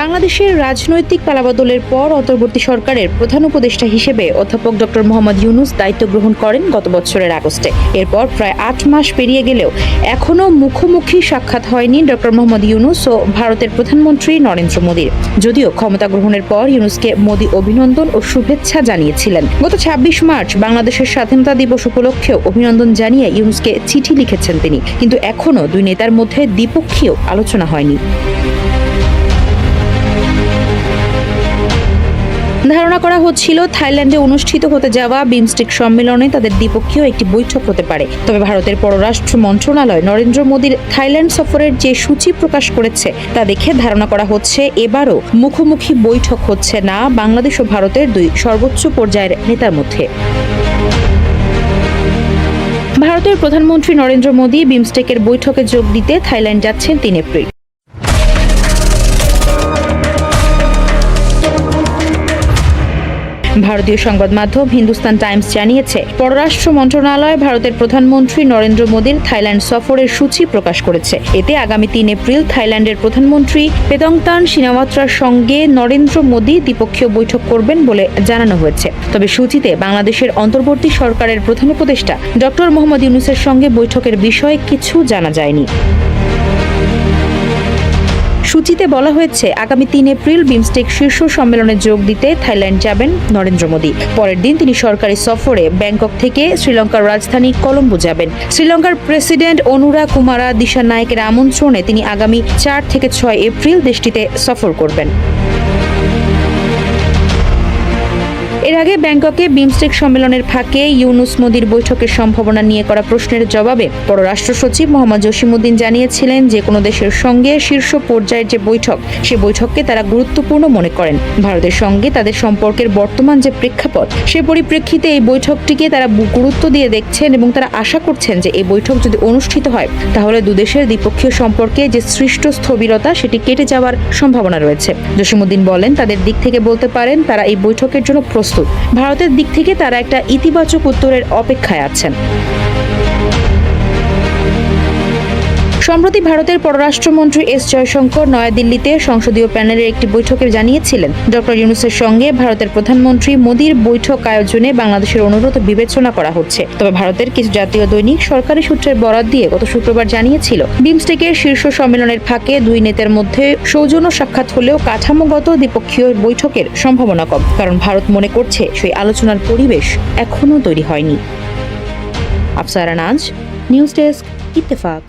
বাংলাদেশের রাজনৈতিক পালাবদলের পর অন্তর্বর্তী সরকারের প্রধান উপদেষ্টা হিসেবে অধ্যাপক ডক্টর মোহাম্মদ ইউনুস দায়িত্ব গ্রহণ করেন গত বছরের আগস্টে। এরপর প্রায় আট মাস পেরিয়ে গেলেও এখনও মুখোমুখি সাক্ষাৎ হয়নি ডক্টর মোহাম্মদ ইউনুস ও ভারতের প্রধানমন্ত্রী নরেন্দ্র মোদীর যদিও ক্ষমতা গ্রহণের পর ইউনুসকে মোদী অভিনন্দন ও শুভেচ্ছা জানিয়েছিলেন। গত ছাব্বিশ মার্চ বাংলাদেশের স্বাধীনতা দিবস উপলক্ষেও অভিনন্দন জানিয়ে ইউনুসকে চিঠি লিখেছেন তিনি। কিন্তু এখনও দুই নেতার মধ্যে দ্বিপক্ষীয় আলোচনা হয়নি। ধারণা করা হচ্ছিল থাইল্যান্ডে অনুষ্ঠিত হতে যাওয়া বিমস্টেক সম্মেলনে তাদের দ্বিপক্ষীয় একটি বৈঠক হতে পারে। তবে ভারতের পররাষ্ট্র মন্ত্রণালয় নরেন্দ্র মোদীর থাইল্যান্ড সফরের যে সূচি প্রকাশ করেছে, তা দেখে ধারণা করা হচ্ছে এবারও মুখোমুখি বৈঠক হচ্ছে না বাংলাদেশ ও ভারতের দুই সর্বোচ্চ পর্যায়ের নেতার মধ্যে। ভারতের প্রধানমন্ত্রী নরেন্দ্র মোদী বিমস্টেকের বৈঠকে যোগ দিতে থাইল্যান্ড যাচ্ছেন তিন এপ্রিল। ভারতীয় সংবাদ মাধ্যম হিন্দুস্তান টাইমস জানিয়েছে, পররাষ্ট্র মন্ত্রণালয় ভারতের প্রধানমন্ত্রী নরেন্দ্র মোদীর থাইল্যান্ড সফরের সূচি প্রকাশ করেছে। এতে আগামী তিন এপ্রিল থাইল্যান্ডের প্রধানমন্ত্রী পেদংতান সিনাওয়াত্রার সঙ্গে নরেন্দ্র মোদী দ্বিপক্ষীয় বৈঠক করবেন বলে জানানো হয়েছে। তবে সূচিতে বাংলাদেশের অন্তর্বর্তী সরকারের প্রধান উপদেষ্টা ডক্টর মোহাম্মদ ইউনুসের সঙ্গে বৈঠকের বিষয়ে কিছু জানা যায়নি। সূচিতে বলা হয়েছে, আগামী তিন এপ্রিল বিমস্টেক শীর্ষ সম্মেলনে যোগ দিতে থাইল্যান্ড যাবেন নরেন্দ্র মোদী। পরের দিন তিনি সরকারি সফরে ব্যাংকক থেকে শ্রীলঙ্কার রাজধানী কলম্বো যাবেন। শ্রীলঙ্কার প্রেসিডেন্ট অনুরা কুমারা দিশা নায়কের আমন্ত্রণে তিনি আগামী চার থেকে ছয় এপ্রিল দেশটিতে সফর করবেন। এর আগে ব্যাংককে বিমস্টেক সম্মেলনের ফাঁকে ইউনুস মোদির বৈঠকের সম্ভাবনা নিয়ে করা প্রশ্নের জবাবে পররাষ্ট্র সচিব মোহাম্মদ জসিমুদ্দিন জানিয়েছিলেন যে কোনো দেশের সঙ্গে শীর্ষ পর্যায়ের যে বৈঠক, সে বৈঠককে তারা গুরুত্বপূর্ণ মনে করেন। ভারতের সঙ্গে তাদের সম্পর্কের বর্তমান যে প্রেক্ষাপট, সে পরিপ্রেক্ষিতে এই বৈঠকটিকে তারা গুরুত্ব দিয়ে দেখছেন এবং তারা আশা করছেন যে এই বৈঠক যদি অনুষ্ঠিত হয়, তাহলে দুদেশের দ্বিপক্ষীয় সম্পর্কে যে সৃষ্ট স্থবিরতা, সেটি কেটে যাওয়ার সম্ভাবনা রয়েছে। জসিমুদ্দিন বলেন, তাদের দিক থেকে বলতে পারেন, তারা এই বৈঠকের জন্য প্রস্তুত। ভারতের দিক থেকে তারা একটা ইতিবাচক উত্তরের অপেক্ষায় আছেন। সম্প্রতি ভারতের পররাষ্ট্রমন্ত্রী এস জয়শঙ্কর নয়াদিল্লিতে সংসদীয় প্যানেলের একটি বৈঠকে জানিয়েছিলেন। ডক্টর ইউনুসের সঙ্গে ভারতের প্রধানমন্ত্রী মোদীর বৈঠক আয়োজনে বাংলাদেশের অনুরোধ বিবেচনা করা হচ্ছে। তবে ভারতের কিছু জাতীয় দৈনিক সরকারি সূত্রের বরাত দিয়ে গত শুক্রবার জানিয়েছিল, বিমস্টেকের শীর্ষ সম্মেলনের ফাঁকে দুই নেতার মধ্যে সৌজন্য সাক্ষাৎ হলেও কাঠামোগত দ্বিপক্ষীয় বৈঠকের সম্ভাবনা কম। কারণ ভারত মনে করছে, সেই আলোচনার পরিবেশ এখনও তৈরি হয়নি। Afsara Naz, news desk, Ittefaq.